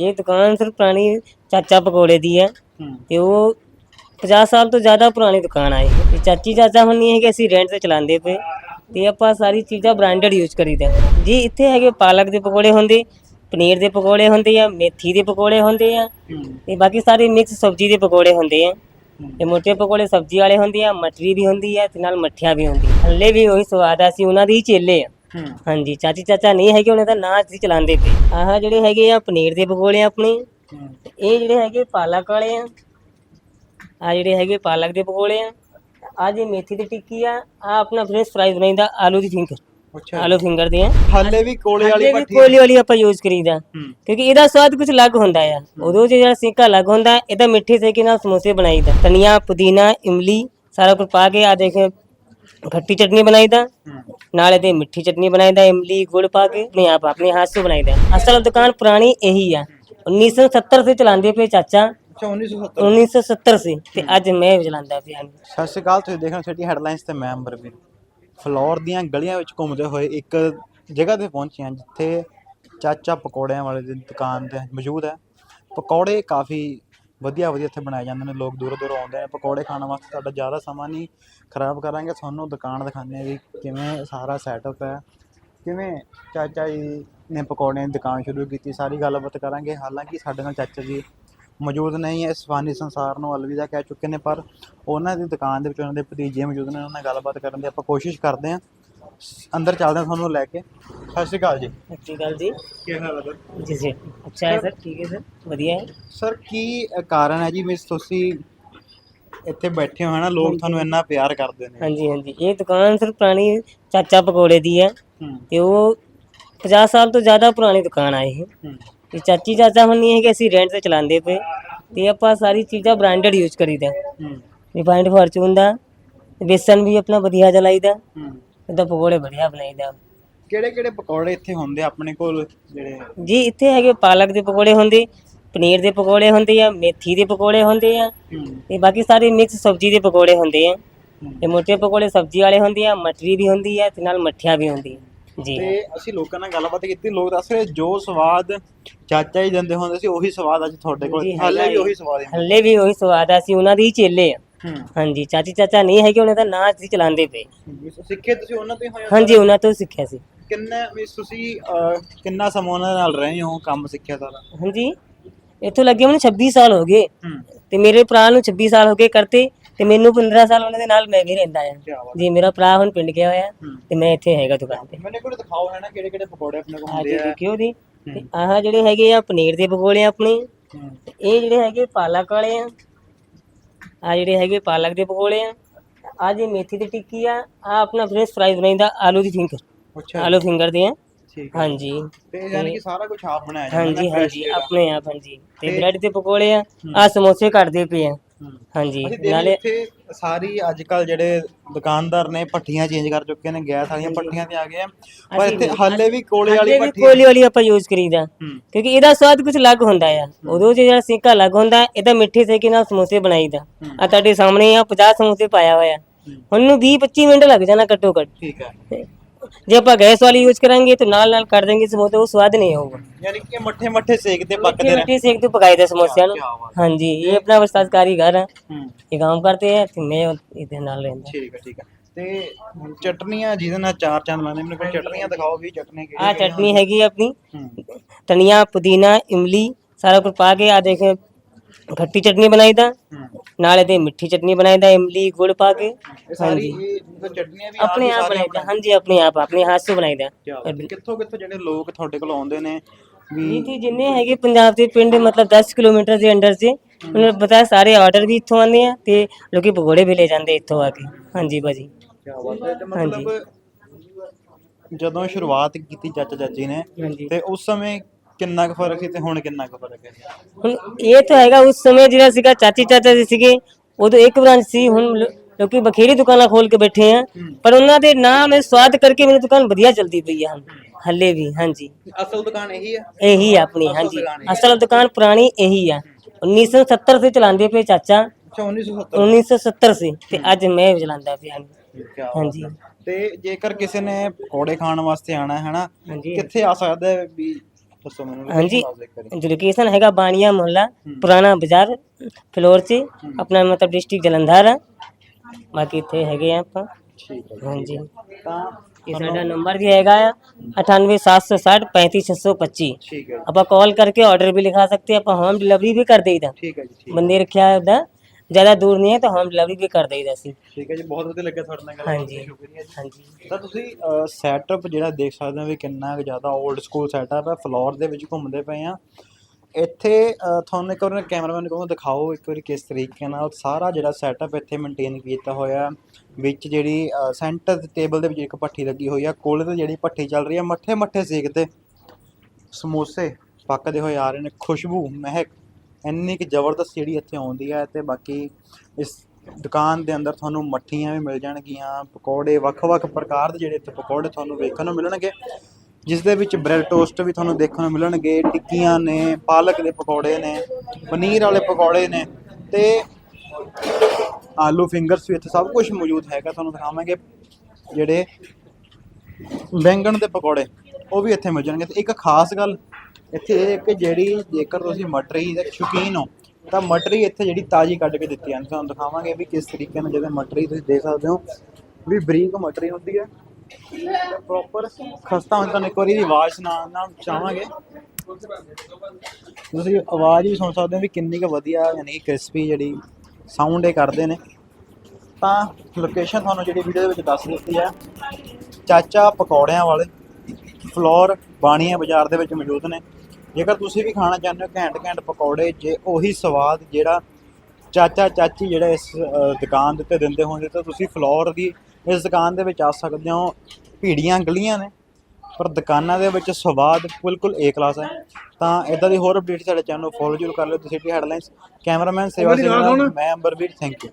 ਇਹ ਦੁਕਾਨ ਸਰ ਪੁਰਾਣੀ ਚਾਚਾ ਪਕੌੜੇ ਦੀ ਹੈ। ਤੇ ਉਹ 50 ਸਾਲ ਤੋਂ ਜ਼ਿਆਦਾ ਪੁਰਾਣੀ ਦੁਕਾਨ ਆ ਇਹ। ਤੇ ਚਾਚੀ ਚਾਚਾ ਹੁਣ ਨਹੀਂ ਹੈ ਕਿ ਅਸੀਂ ਰੈਂਟ ਤੇ ਚਲਾਉਂਦੇ ਪਏ। ਤੇ ਆਪਾਂ ਸਾਰੀ ਚੀਜ਼ਾਂ ਬ੍ਰਾਂਡਡ ਯੂਜ਼ ਕਰੀਦਾ ਜੀ ਇੱਥੇ ਹੈਗੇ ਪਾਲਕ ਦੇ ਪਕੌੜੇ ਹੁੰਦੇ ਪਨੀਰ ਦੇ ਪਕੌੜੇ ਹੁੰਦੇ ਆ ਮੇਥੀ ਦੇ ਪਕੌੜੇ ਹੁੰਦੇ ਆ। ਤੇ ਬਾਕੀ ਸਾਰੇ ਮਿਕਸ ਸਬਜ਼ੀ ਦੇ ਪਕੌੜੇ ਹੁੰਦੇ ਆ। ਤੇ ਮੋਟੇ ਪਕੌੜੇ ਸਬਜ਼ੀ ਵਾਲੇ ਹੁੰਦੇ ਆ ਮਟਰੀ ਵੀ ਹੁੰਦੀ ਆ ਤੇ ਨਾਲ ਮੱਠੀਆਂ ਵੀ ਹੁੰਦੀ ਹੱਲੇ ਵੀ ਉਹੀ ਸਵਾਦ ਆ ਅਸੀਂ ਉਹਨਾਂ ਦੇ ਹੀ ਚੇਲੇ ਆ। ਹਾਂਜੀ ਚਾਚੀ ਚਾਚਾ ਨਹੀਂ ਹੈਗੇ ਉਹਨਾਂ ਦਾ ਨਾਂ ਅਸੀਂ ਚਲਾਉਂਦੇ ਪਏ। ਆਹ ਜਿਹੜੇ ਹੈਗੇ ਆ ਪਨੀਰ ਦੇ ਪਕੌੜੇ ਆਪਣੇ। ਤੇ ਇਹ ਜਿਹੜੇ ਹੈਗੇ ਪਾਲਕ ਵਾਲੇ ਆ। ਆ ਜਿਹੜੇ ਹੈਗੇ ਪਾਲਕ ਦੇ ਪਕੌੜੇ ਆ। ਆ ਜੀ ਮੇਥੀ ਦੀ ਟਿੱਕੀ ਆ। ਆ ਆਪਣਾ ਫ੍ਰੈਂਚ ਫਰਾਈਜ਼ ਬਣਾਈਦਾ ਆਲੂ ਦੀ ਫਿੰਗਰ। ਅੱਛਾ। ਆਲੂ ਫਿੰਗਰ ਦੇ ਆ। ਹਾਲੇ ਵੀ ਕੋਲੇ ਵਾਲੀ ਭੱਠੀ ਕੋਲੀ ਵਾਲੀ ਆਪਾਂ ਯੂਜ਼ ਕਰੀਦਾ। ਕਿਉਂਕਿ ਇਹਦਾ ਸਵਾਦ ਕੁਝ ਅਲੱਗ ਹੁੰਦਾ ਆ। ਉਦੋਂ ਜਿਹੜਾ ਸਿੱਕਾ ਅਲੱਗ ਹੁੰਦਾ ਇਹਦਾ ਮਿੱਠੇ ਸੇਕੇ ਨਾਲ ਸਮੋਸੇ ਬਣਾਈਦਾ। ਧਨੀਆ ਪੁਦੀਨਾ ਇਮਲੀ ਸਾਰਾ ਕੁਝ ਪਾ ਕੇ ਆ ਦੇਖੇ ਖੱਟੀ ਚਟਨੀ ਬਣਾਈਦਾ। ਨਾਲੇ ਤੇ ਮਿੱਠੀ ਚਟਨੀ ਬਣਾਈਦਾ ਇਮਲੀ ਗੁੜ ਪਾ ਕੇ ਆਪਣੇ ਆਪ ਆਪਣੇ ਹੱਥ ਸੇ ਬਣਾਈਦਾ। ਅਸਲ ਦੁਕਾਨ ਪੁਰਾਣੀ ਇਹੀ ਆ। 1970 ਸੇ ਚਲਾਉਂਦੇ ਪਏ ਚਾਚਾ। 1970 ਸੇ ਤੇ ਅੱਜ ਮੈਂ ਚਲਾਉਂਦਾ ਪਿਆ ਸਤਿ ਸ਼੍ਰੀ ਅਕਾਲ ਤੁਸੀਂ ਦੇਖ ਰਹੇ ਹੈਡਲਾਈਨਸ ਤੇ ਮੈਂ ਅੰਬਰਵੀਰ ਫਲੋਰ ਦੀਆਂ ਗਲੀਆਂ ਵਿੱਚ ਘੁੰਮਦੇ ਹੋਏ ਇੱਕ ਜਗ੍ਹਾ ਤੇ ਪਹੁੰਚੇ ਹਾਂ ਜਿੱਥੇ ਚਾਚਾ ਪਕੌੜਿਆਂ ਵਾਲੇ ਦੀ ਦੁਕਾਨ ਤੇ ਮੌਜੂਦ ਹੈ। ਪਕੌੜੇ ਕਾਫੀ ਵਧੀਆ ਵਧੀਆ ਇੱਥੇ ਬਣਾਏ ਜਾਂਦੇ ਨੇ, ਲੋਕ ਦੂਰੋਂ ਦੂਰੋਂ ਆਉਂਦੇ ਨੇ, ਪਕੌੜੇ ਖਾਣ ਵਾਸਤੇ ਤੁਹਾਡਾ ਜ਼ਿਆਦਾ ਸਮਾਂ ਨਹੀਂ ਖਰਾਬ ਕਰਾਂਗੇ, ਤੁਹਾਨੂੰ ਦੁਕਾਨ ਦਿਖਾਉਂਦੇ ਹਾਂ ਵੀ ਕਿਵੇਂ ਸਾਰਾ ਸੈਟਅਪ ਹੈ, ਕਿਵੇਂ ਚਾਚਾ ਜੀ ਨੇ ਪਕੌੜਿਆਂ ਦੀ ਦੁਕਾਨ ਸ਼ੁਰੂ ਕੀਤੀ, ਸਾਰੀ ਗੱਲਬਾਤ ਕਰਾਂਗੇ, ਹਾਲਾਂਕਿ ਸਾਡੇ ਨਾਲ ਚਾਚਾ ਜੀ ਮੌਜੂਦ ਨਹੀਂ ਹੈ, ਇਸ ਫਾਨੀ ਸੰਸਾਰ ਨੂੰ ਅਲਵਿਦਾ ਕਹਿ ਚੁੱਕੇ ਨੇ, ਪਰ ਉਹਨਾਂ ਦੀ ਦੁਕਾਨ ਦੇ ਵਿੱਚ ਉਹਨਾਂ ਦੇ ਭਤੀਜੇ ਮੌਜੂਦ ਨੇ, ਉਹਨਾਂ ਨਾਲ ਗੱਲਬਾਤ ਕਰਨ ਦੀ ਆਪਾਂ ਕੋਸ਼ਿਸ਼ ਕਰਦੇ ਹਾਂ। ਅੰਦਰ ਚੱਲਦੇ ਹਾਂ ਤੁਹਾਨੂੰ ਲੈ ਕੇ। ਸਤਿ ਸ਼੍ਰੀ ਅਕਾਲ ਜੀ। ਸਤਿ ਸ਼੍ਰੀ ਅਕਾਲ ਜੀ। ਕੀ ਹਾਲ ਹੈ ਜੀ ਜੀ। ਅੱਛਾ ਹੈ ਸਰ ਠੀਕ ਹੈ ਸਰ। ਵਧੀਆ ਹੈ। ਸਰ ਕੀ ਕਾਰਨ ਹੈ ਜੀ ਮਿਸ ਤੁਸੀਂ ਇੱਥੇ ਬੈਠੇ ਹੋ ਹੈ ਨਾ? ਲੋਕ ਤੁਹਾਨੂੰ ਇੰਨਾ ਪਿਆਰ ਕਰਦੇ ਨੇ। ਹਾਂਜੀ ਹਾਂਜੀ। ਇਹ ਦੁਕਾਨ ਸਰ ਪੁਰਾਣੀ ਚਾਚਾ ਪਕੌੜੇ ਦੀ ਹੈ। ਤੇ ਉਹ 50 ਸਾਲ ਤੋਂ ਜ਼ਿਆਦਾ ਪੁਰਾਣੀ ਦੁਕਾਨ ਆ ਇਹ। ਹੂੰ। ਤੇ ਚਾਚੀ ਚਾਚਾ ਹੁਣ ਨਹੀਂ ਹੈ ਕਿ ਅਸੀਂ ਰੈਂਟ ਤੇ ਚਲਾਉਂਦੇ ਪਏ। ਤੇ ਆਪਾਂ ਸਾਰੀ ਚੀਜ਼ਾਂ ਬ੍ਰਾਂਡਡ ਯੂਜ਼ ਕਰੀਦਾ। ਹੂੰ। ਰਿਫਾਈਨਡ ਫਾਰਚੂਨ ਦਾ। ਬੇਸਨ ਵੀ ਆਪਣਾ ਵਧੀਆ ਚਲਾਈਦਾ ਹੂੰ ਇਹਦਾ ਪਕੌੜੇ ਵਧੀਆ ਬਣਾਈਦਾ ਕਿਹੜੇ ਕਿਹੜੇ ਪਕੌੜੇ ਇੱਥੇ ਹੁੰਦੇ ਆ ਆਪਣੇ ਕੋਲ ਜਿਹੜੇ? ਜੀ ਇੱਥੇ ਹੈਗੇ ਪਾਲਕ ਦੇ ਪਕੌੜੇ ਹੁੰਦੇ ਪਨੀਰ ਦੇ ਪਕੌੜੇ ਹੁੰਦੇ ਆ ਮੇਥੀ ਦੇ ਪਕੌੜੇ ਹੁੰਦੇ ਆ ਹੂੰ। ਤੇ ਬਾਕੀ ਸਾਰੇ ਮਿਕਸ ਸਬਜ਼ੀ ਦੇ ਪਕੌੜੇ ਹੁੰਦੇ ਆ। ਹੂੰ। ਤੇ ਮੋਟੇ ਪਕੌੜੇ ਸਬਜ਼ੀ ਵਾਲੇ ਹੁੰਦੇ ਆ ਮਟਰੀ ਵੀ ਹੁੰਦੀ ਆ ਤੇ ਨਾਲ ਮੱਠੀਆਂ ਵੀ ਹੁੰਦੀ ਜੀ। ਤੇ ਅਸੀਂ ਲੋਕਾਂ ਨਾਲ ਗੱਲਬਾਤ ਕੀਤੀ ਲੋਕ ਦੱਸ ਰਹੇ ਜੋ ਸਵਾਦ ਚਾਚਾ ਜੀ ਦਿੰਦੇ ਹੁੰਦੇ ਸੀ ਉਹੀ ਸਵਾਦ ਅੱਜ ਤੁਹਾਡੇ ਕੋਲ ਜੀ, ਹਾਲੇ ਵੀ ਹੈ। ਉਹੀ ਸਵਾਦ ਹੈ ਹੱਲੇ ਵੀ ਉਹੀ ਸਵਾਦ ਆ ਅਸੀਂ ਉਹਨਾਂ ਦੇ ਹੀ ਚੇਲੇ ਆ। ਹੂੰ ਹਾਂਜੀ ਚਾਚੀ ਚਾਚਾ ਨਹੀਂ ਹੈਗੇ ਉਹਨਾਂ ਦਾ ਨਾਂ ਅਸੀਂ ਚਲਾਉਂਦੇ ਪਏ। ਵੀ ਸਿੱਖੇ ਤੁਸੀਂ ਉਹਨਾਂ ਤੋਂ ਹੀ ਹੋਏ ਹੋ ਹਾਂਜੀ ਉਹਨਾਂ ਤੋਂ ਸਿੱਖਿਆ ਸੀ। ਕਿੰਨਾ ਵੀ ਤੁਸੀਂ ਅਹ, ਕਿੰਨਾ ਸਮਾਂ ਉਹਨਾਂ ਨਾਲ ਰਹੇ ਹੋ ਕੰਮ ਸਿੱਖਿਆ ਸਾਰਾ? ਹਾਂਜੀ ਇੱਥੋਂ ਲੱਗੇ ਮੈਨੂੰ 26 ਸਾਲ ਹੋ ਗਏ। ਹੂੰ। ਤੇ ਮੇਰੇ ਭਰਾ ਨੂੰ 26 ਸਾਲ ਹੋ ਗਏ ਕਰਤੇ ਤੇ ਮੈਨੂੰ 15 ਸਾਲ ਉਹਨਾਂ ਦੇ ਨਾਲ ਮੈਂ ਵੀ ਰਹਿੰਦਾ ਆ। ਬਾਤ ਜੀ ਮੇਰਾ ਭਰਾ ਹੁਣ ਪਿੰਡ ਗਿਆ ਹੋਇਆ ਹੂੰ। ਤੇ ਮੈਂ ਇੱਥੇ ਹੈਗਾ ਦੁਕਾਨ ਤੇ। ਮੈਨੂੰ ਕੋਲ ਦਿਖਾਓ ਹੈ ਨਾ ਕਿਹੜੇ ਕਿਹੜੇ ਪਕੌੜੇ ਆਪਣੇ ਕੋਲ ਆ ਹੁੰਦੇ ਆ। ਦੇਖਿਓ ਜੀ। ਤੇ ਆਹ ਜਿਹੜੇ ਹੈਗੇ ਆ ਪਨੀਰ ਦੇ ਪਕੌੜੇ ਆਪਣੇ। ਹੂੰ। ਤੇ ਇਹ ਜਿਹੜੇ ਹੈਗੇ ਪਾਲਕ ਵਾਲੇ ਆ। ਆ ਜਿਹੜੇ ਹੈਗੇ ਪਾਲਕ ਦੇ ਪਕੌੜੇ ਆ ਆ ਜੀ ਮੇਥੀ ਦੀ ਟਿੱਕੀ ਆ ਆ ਆਪਣਾ ਫ੍ਰੈਂਚ ਫਰਾਈਜ਼ ਬਣਾਈਦਾ ਆਲੂ ਦੀ ਫਿੰਗਰ ਅੱਛਾ। ਆਲੂ ਫਿੰਗਰ ਦੇ ਆ। ਠੀਕ ਹੈ ਹਾਂਜੀ। ਤੇ ਯਾਨੀ ਕਿ ਸਾਰਾ ਕੁਝ ਆਪ ਬਣਾਇਆ ਜਾਂਦਾ ਹਾਂਜੀ ਹਾਂਜੀ। ਆਪਣੇ ਆਪ ਹਾਂਜੀ। ਤੇ ਬ੍ਰੈਡ ਦੇ ਪਕੌੜੇ ਆ ਆ ਸਮੋਸੇ ਕੱਟਦੇ ਪਏ ਆ। ਹਾਂਜੀ ਅਸੀਂ ਨਾਲੇ ਇੱਥੇ ਸਾਰੀ ਅੱਜ ਕੱਲ ਜਿਹੜੇ ਦੁਕਾਨਦਾਰ ਨੇ ਪੱਠੀਆਂ ਚੇਂਜ ਕਰ ਚੁੱਕੇ ਨੇ ਗੈਸ ਵਾਲੀਆਂ ਪੱਠੀਆਂ ਤੇ ਆ ਗਏ ਆ। ਪਰ ਅਸੀਂ ਇੱਥੇ ਵੀ- ਹਾਲੇ ਵੀ ਕੋਲੇ ਵਾਲੀ ਹਾਲੇ ਵੀ ਪੱਠੀ ਕੋਲੀ ਵਾਲੀ ਆਪਾਂ ਯੂਜ਼ ਕਰੀਦਾ। ਹੂੰ। ਕਿਉਂਕਿ ਇਹਦਾ ਸਵਾਦ ਕੁਝ ਅਲੱਗ ਹੁੰਦਾ ਆ। ਉਦੋਂ ਜਿਹੜਾ ਸਿੱਕਾ ਅਲੱਗ ਹੁੰਦਾ ਇਹਦਾ ਮਿੱਠੇ ਸੇਕੇ ਨਾਲ ਸਮੋਸੇ ਬਣਾਈਦਾ। ਆ ਤੁਹਾਡੇ ਸਾਹਮਣੇ ਆ 50 ਸਮੋਸੇ ਪਾਇਆ ਹੋਇਆ। ਹੂੰ। ਹੁਣ ਨੂੰ 20 25 ਮਿੰਟ ਲੱਗ ਜਾਣਾ ਘੱਟੋ ਘੱਟ। ਠੀਕ ਹੈ ਤੇ ਜੇ ਆਪਾਂ ਗੈਸ ਵਾਲੀ ਯੂਜ਼ ਕਰਾਂਗੇ ਤਾਂ ਨਾਲ ਨਾਲ ਕਰ ਦੇਂਗੇ ਸਮੋਸੇ ਉਹ ਸਵਾਦ ਨਹੀਂ ਆਊਗਾ। ਯਾਨੀ ਕਿ ਮੱਠੇ ਮੱਠੇ ਸੇਕਦੇ ਪੱਕਦੇ ਮਿੱਟੀ ਰਹਿੰਦੇ ਸੇਕ ਤੋਂ ਪਕਾਈ ਦਾ ਸਮੋਸਿਆਂ ਨੂੰ। ਹਾਂਜੀ ਇਹ ਆਪਣਾ ਵਸਤਾਦਕਾਰੀ ਘਰ ਹੈ। ਇਹ ਕੰਮ ਕਰਦੇ ਹੈ ਤੇ ਮੈਂ ਇਹਦੇ ਨਾਲ ਰਹਿੰਦਾ। ਠੀਕ ਹੈ ਠੀਕ ਹੈ ਤੇ ਚਟਨੀਆਂ ਜਿਹਦੇ ਨਾਲ ਚਾਰ ਚੰਦ ਲਾਣੇ ਮੈਨੂੰ ਕੋਈ ਚਟਨੀਆਂ ਦਿਖਾਓ ਵੀ ਚਟਨੀ ਕਿਹੜੀ ਆ ਚਟਨੀ ਹੈਗੀ ਆਪਣੀ। ਹੂੰ। ਧਨੀਆ ਪੁਦੀਨਾ ਇਮਲੀ ਸਾਰਾ ਕੁਝ ਪਾ ਕੇ ਆ ਦੇਖੇ ਖੱਟੀ ਚਟਨੀ ਬਣਾਈਦਾ ਨਾਲੇ ਤੇ ਮਿੱਠੀ ਚਟਨੀ ਬਣਾਈਦਾ ਇਮਲੀ ਗੁੜ ਪਾ ਕੇ। ਹਾਂਜੀ। ਆਪਣੇ ਆਪ ਬਣਾਈਦਾ ਹਾਂਜੀ ਆਪਣੇ ਆਪ ਆਪਣੇ ਹੱਥ ਸੇ ਬਣਾਈਦਾ ਕਿੱਥੋਂ ਕਿੱਥੋਂ ਜਿਹੜੇ ਲੋਕ ਤੁਹਾਡੇ ਕੋਲ ਆਉਂਦੇ ਨੇ ਵੀ ਜੀ ਜਿੰਨੇ ਹੈਗੇ ਪੰਜਾਬ ਦੇ ਪਿੰਡ ਮਤਲਬ 10 ਕਿਲੋਮੀਟਰ ਦੇ ਅੰਡਰ ਦੇ ਉਹਨਾਂ ਨੂੰ ਪਤਾ ਸਾਰੇ ਆਰਡਰ ਵੀ ਇੱਥੋਂ ਆਉਂਦੇ ਆ ਤੇ ਲੋਕੀ ਪਕੌੜੇ ਵੀ ਲੈ ਜਾਂਦੇ ਇੱਥੋਂ ਆ ਕੇ। ਹਾਂਜੀ ਭਾਜੀ। ਕੀ ਬਾਤ ਹੈ। ਜਦੋਂ ਸ਼ੁਰੂਆਤ ਕੀਤੀ ਚਾਚਾ ਚਾਚੀ ਨੇ ਤੇ ਉਸ ਸਮੇਂ ਕਿੰਨਾ ਕੁ ਫ਼ਰਕ ਸੀ ਤੇ ਹੁਣ ਕਿੰਨਾ ਕੁ ਫ਼ਰਕ ਹੈ? ਹੁਣ ਇਹ ਤਾਂ ਹੈਗਾ ਉਸ ਸਮੇਂ ਜਿਹੜਾ ਸੀਗਾ ਚਾਚੀ ਚਾਚਾ ਜੀ ਸੀਗੇ ਉਦੋਂ ਇੱਕ ਬ੍ਰਾਂਚ ਸੀ ਹੁਣ ਲੋ- ਲੋਕੀ ਬਖੇਰੀ ਦੁਕਾਨਾਂ ਖੋਲ ਕੇ ਬੈਠੇ ਆ। ਪਰ ਉਹਨਾਂ ਦੇ ਨਾਮ ਇਹ ਸਵਾਦ ਕਰਕੇ ਮੇਰੀ ਦੁਕਾਨ ਵਧੀਆ ਚੱਲਦੀ ਪਈ ਆ ਹੁਣ। ਹੱਲੇ ਵੀ ਹਾਂਜੀ। ਅਸਲ ਦੁਕਾਨ ਇਹੀ ਹੈ ਇਹੀ ਆ ਆਪਣੀ ਹਾਂਜੀ। ਅਸਲ ਦੁਕਾਨ ਪੁਰਾਣੀ ਇਹੀ ਆ। 1970 ਸੇ ਚਲਾਉਂਦੇ ਪਏ ਚਾਚਾ। ਅੱਛਾ 1970 1970 ਸੇ ਤੇ ਅੱਜ ਮੈਂ ਚਲਾਉਂਦਾ ਪਿਆ ਕਿਆ ਬਾਤ ਹਾਂਜੀ। ਤੇ ਜੇਕਰ ਕਿਸੇ ਨੇ ਪਕੌੜੇ ਖਾਣ ਵਾਸਤੇ ਆਣਾ ਹੈ ਹਾਂਜੀ। ਕਿੱਥੇ ਆ ਸਕਦਾ ਹੈ ਵੀ हाँ जी जो लोकेशन हैगा बानिया मोहल्ला पुराना बाज़ार फ्लोर से अपना मतलब डिस्ट्रिक्ट जलंधर है बाकी थे है यहाँ पर हाँ जी नंबर भी है अठानवे सात सौ साठ पैंतीस छह सौ पच्चीस आप कॉल करके ऑर्डर भी लिखा सकते हैं आप होम डिलीवरी भी कर दे इधर मंदिर क्या है ਜ਼ਿਆਦਾ ਦੂਰ ਨਹੀਂ ਹੈ ਤਾਂ ਹੋਮ ਡਿਲੀਵਰੀ ਵੀ ਕਰ ਦੇਈਦਾ ਸੀ। ਠੀਕ ਹੈ ਜੀ ਬਹੁਤ ਵਧੀਆ ਲੱਗਿਆ ਤੁਹਾਡੇ ਨਾਲ ਗੱਲ ਹਾਂਜੀ। ਕਰਕੇ ਸ਼ੁਕਰੀਆ ਜੀ। ਹਾਂਜੀ। ਤਾਂ ਤੁਸੀਂ ਸੈਟਅਪ ਜਿਹੜਾ ਦੇਖ ਸਕਦੇ ਹੋ ਵੀ ਕਿੰਨਾ ਕੁ ਜ਼ਿਆਦਾ 올ਡ ਸਕੂਲ ਸੈਟਅਪ ਹੈ ਫਲੋਰ ਦੇ ਵਿੱਚ ਘੁੰਮਦੇ ਪਏ ਆ। ਇੱਥੇ ਅ, ਤੁਹਾਨੂੰ ਇੱਕ ਵਾਰ ਕੈਮਰਾਮੈਨ ਨੂੰ ਦਿਖਾਓ ਇੱਕ ਵਾਰੀ ਕਿਸ ਤਰੀਕੇ ਨਾਲ ਸਾਰਾ ਜਿਹੜਾ ਸੈਟਅਪ ਇੱਥੇ ਮੇਨਟੇਨ ਕੀਤਾ ਹੋਇਆ ਵਿੱਚ ਜਿਹੜੀ ਸੈਂਟਰ ਟੇਬਲ ਦੇ ਵਿੱਚ ਇੱਕ ਭੱਠੀ ਲੱਗੀ ਹੋਈ ਆ ਕੋਲੇ ਤੇ ਜਿਹੜੀ ਭੱਠੀ ਚੱਲ ਰਹੀ ਆ ਮੱਠੇ ਮੱਠੇ ਸੇਕਦੇ ਸਮੋਸੇ ਪੱਕਦੇ ਹੋਏ ਆ ਰਹੇ ਨੇ ਖੁਸ਼ਬੂ ਮਹਿਕ ਇੰਨੀ ਕਿ ਜ਼ਬਰਦਸਤ ਜਿਹੜੀ ਇੱਥੇ ਆਉਂਦੀ ਹੈ ਤੇ ਬਾਕੀ ਇਸ ਦੁਕਾਨ ਦੇ ਅੰਦਰ ਤੁਹਾਨੂੰ ਮੱਠੀਆਂ ਵੀ ਮਿਲ ਜਾਣਗੀਆਂ, ਪਕੌੜੇ ਵੱਖ-ਵੱਖ ਪ੍ਰਕਾਰ ਦੇ ਜਿਹੜੇ ਇੱਥੇ ਪਕੌੜੇ ਤੁਹਾਨੂੰ ਵੇਖਣ ਨੂੰ ਮਿਲਣਗੇ, ਜਿਸ ਦੇ ਵਿੱਚ ਬ੍ਰੈਡ ਟੋਸਟ ਵੀ ਤੁਹਾਨੂੰ ਦੇਖਣ ਨੂੰ ਮਿਲਣਗੇ, ਟਿੱਕੀਆਂ ਨੇ, ਪਾਲਕ ਦੇ ਪਕੌੜੇ ਨੇ, ਪਨੀਰ ਵਾਲੇ ਪਕੌੜੇ ਨੇ ਤੇ ਆਲੂ ਫਿੰਗਰਸ ਵੀ ਇੱਥੇ ਸਭ ਕੁਝ ਮੌਜੂਦ ਹੈਗਾ, ਤੁਹਾਨੂੰ ਦਿਖਾਵਾਂਗੇ ਜਿਹੜੇ ਬੈਂਗਣ ਦੇ ਪਕੌੜੇ, ਉਹ ਵੀ ਇੱਥੇ ਮਿਲ ਜਾਣਗੇ ਤੇ ਇੱਕ ਖਾਸ ਗੱਲ ਇੱਥੇ ਇਹ ਕਿ ਜਿਹੜੀ ਜੇਕਰ ਤੁਸੀਂ ਮਟਰੀ ਦੇ ਸ਼ੌਕੀਨ ਹੋ, ਤਾਂ ਮਟਰੀ ਇੱਥੇ ਜਿਹੜੀ ਤਾਜ਼ੀ ਕੱਢ ਕੇ ਦਿੱਤੀ ਜਾਂਦੀ ਤੁਹਾਨੂੰ ਦਿਖਾਵਾਂਗੇ ਵੀ ਕਿਸ ਤਰੀਕੇ ਨਾਲ ਜਦੋਂ ਮਟਰੀ ਤੁਸੀਂ ਦੇਖ ਸਕਦੇ ਹੋ, ਵੀ ਬਰੀਕ ਮਟਰੀ ਹੁੰਦੀ ਹੈ। ਪ੍ਰੋਪਰ ਖਸਤਾ ਹੁੰਦਾ ਤੁਹਾਨੂੰ ਇੱਕ ਵਾਰੀ ਦੀ ਆਵਾਜ਼ ਸੁਣਾਉਣਾ ਚਾਹਾਂਗੇ। ਤੁਸੀਂ ਆਵਾਜ਼ ਵੀ ਸੁਣ ਸਕਦੇ ਹੋ ਵੀ ਕਿੰਨੀ ਕੁ ਵਧੀਆ ਯਾਨੀ ਕਿ ਕ੍ਰਿਸਪੀ ਜਿਹੜੀ ਸਾਊਂਡ ਇਹ ਕਰਦੇ ਨੇ। ਤਾਂ ਲੋਕੇਸ਼ਨ ਤੁਹਾਨੂੰ ਜਿਹੜੀ ਵੀਡੀਓ ਦੇ ਵਿੱਚ ਦੱਸ ਦਿੱਤੀ ਹੈ ਚਾਚਾ ਪਕੌੜਿਆਂ ਵਾਲੇ, ਫਲੋਰ ਬਾਣੀਆਂ ਬਾਜ਼ਾਰ ਦੇ ਵਿੱਚ ਮੌਜੂਦ ਨੇ। ਜੇਕਰ ਤੁਸੀਂ ਵੀ ਖਾਣਾ ਚਾਹੁੰਦੇ ਹੋ ਘੈਂਟ ਘੈਂਟ ਪਕੌੜੇ ਜੇ ਉਹੀ ਸਵਾਦ ਜਿਹੜਾ ਚਾਚਾ ਚਾਚੀ ਜਿਹੜਾ ਇਸ ਦੁਕਾਨ ਦੇ ਉੱਤੇ ਦਿੰਦੇ ਹੋਣਗੇ ਤਾਂ ਤੁਸੀਂ ਫਲੋਰ ਦੀ ਇਸ ਦੁਕਾਨ ਦੇ ਵਿੱਚ ਆ ਸਕਦੇ ਹੋ। ਭੀੜੀਆਂ ਗਲੀਆਂ ਨੇ ਪਰ ਦੁਕਾਨਾਂ ਦੇ ਵਿੱਚ ਸਵਾਦ ਬਿਲਕੁਲ ਏ ਕਲਾਸ ਹੈ। ਤਾਂ ਇਦਾਂ ਦੀ ਹੋਰ ਅਪਡੇਟ ਸਾਡੇ ਚੈਨਲ ਨੂੰ ਫੋਲੋ ਜ਼ਰੂਰ ਕਰ ਲਿਓ। ਤੁਸੀਂ ਸਿਟੀ ਹੈਡਲਾਈਨਸ ਕੈਮਰਾਮੈਨ ਸੇਵਾ ਸਿੰਘ ਮੈਂ ਅੰਬਰਵੀਰ ਥੈਂਕ ਯੂ